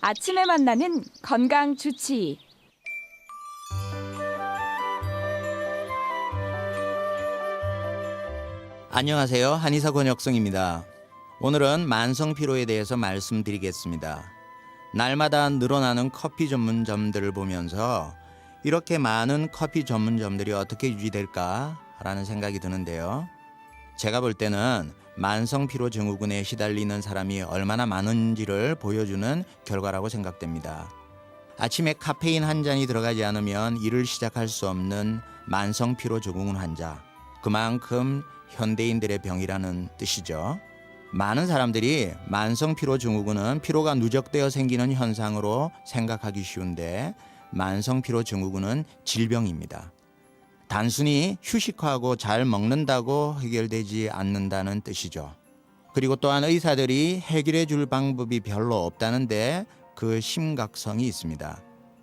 아침에 만나는 건강 주치. 안녕하세요. 한의사 권혁성입니다. 오늘은 만성 피로에 대해서 말씀드리겠습니다. 날마다 늘어나는 커피 전문점들을 보면서 이렇게 많은 커피 전문점들이 어떻게 유지될까라는 생각이 드는데요. 제가 볼 때는 만성 피로 증후군에 시달리는 사람이 얼마나 많은지를 보여주는 결과라고 생각됩니다. 아침에 카페인 한 잔이 들어가지 않으면 일을 시작할 수 없는 만성 피로 증후군 환자. 그만큼 현대인들의 병이라는 뜻이죠. 많은 사람들이 만성 피로 증후군은 피로가 누적되어 생기는 현상으로 생각하기 쉬운데 만성 피로 증후군은 질병입니다. 단순히 휴식하고 잘 먹는다고 해결되지 않는다는 뜻이죠. 그리고 또한 의사들이 해결해 줄 방법이 별로 없다는데 그 심각성이 있습니다.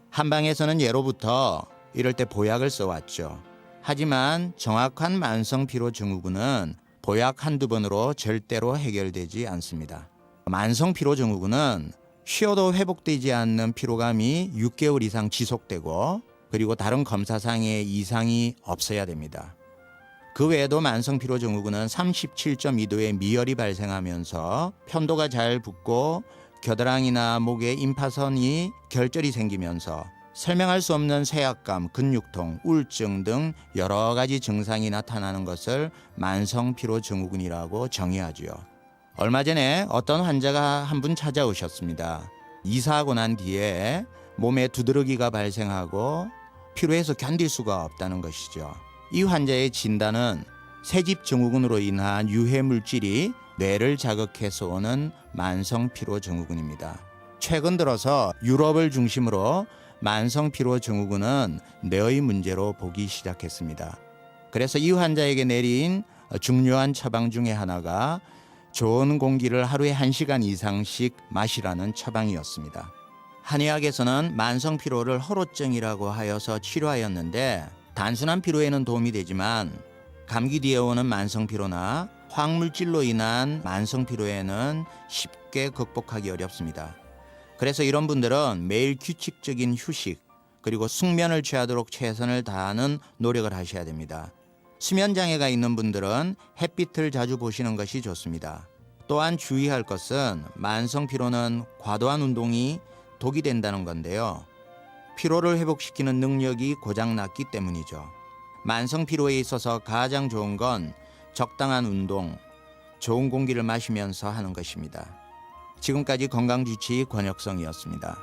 한방에서는 예로부터 이럴 때 보약을 써왔죠. 하지만 정확한 만성 피로 증후군은 보약 한두 번으로 절대로 해결되지 않습니다. 만성 피로 증후군은 쉬어도 회복되지 않는 피로감이 6개월 이상 지속되고 그리고 다른 검사상의 이상이 없어야 됩니다. 그 외에도 만성 피로 증후군은 37.2도의 미열이 발생하면서 편도가 잘 붓고 겨드랑이나 목에 임파선이 결절이 생기면서 설명할 수 없는 쇠약감, 근육통, 우울증 등 여러 가지 증상이 나타나는 것을 만성 피로 증후군이라고 정의하지요. 얼마 전에 어떤 환자가 한 분 찾아오셨습니다. 이사하고 난 뒤에 몸에 두드러기가 발생하고 피로해서 견딜 수가 없다는 것이죠. 이 환자의 진단은 새집 증후군으로 인한 유해 물질이 뇌를 자극해서 오는 만성 피로 증후군입니다. 최근 들어서 유럽을 중심으로 만성 피로 증후군은 뇌의 문제로 보기 시작했습니다. 그래서 이 환자에게 내린 중요한 처방 중에 하나가 좋은 공기를 하루에 1시간 이상씩 마시라는 처방이었습니다. 한의학에서는 만성 피로를 허로증이라고 하여서 치료하였는데 단순한 피로에는 도움이 되지만 감기 뒤에 오는 만성 피로나 화학물질로 인한 만성 피로에는 쉽게 극복하기 어렵습니다. 그래서 이런 분들은 매일 규칙적인 휴식 그리고 숙면을 취하도록 최선을 다하는 노력을 하셔야 됩니다. 수면 장애가 있는 분들은 햇빛을 자주 보시는 것이 좋습니다. 또한 주의할 것은 만성 피로는 과도한 운동이 독이 된다는 건데요. 피로를 회복시키는 능력이 고장났기 때문이죠. 만성 피로에 있어서 가장 좋은 건 적당한 운동, 좋은 공기를 마시면서 하는 것입니다. 지금까지 건강주치 권혁성이었습니다.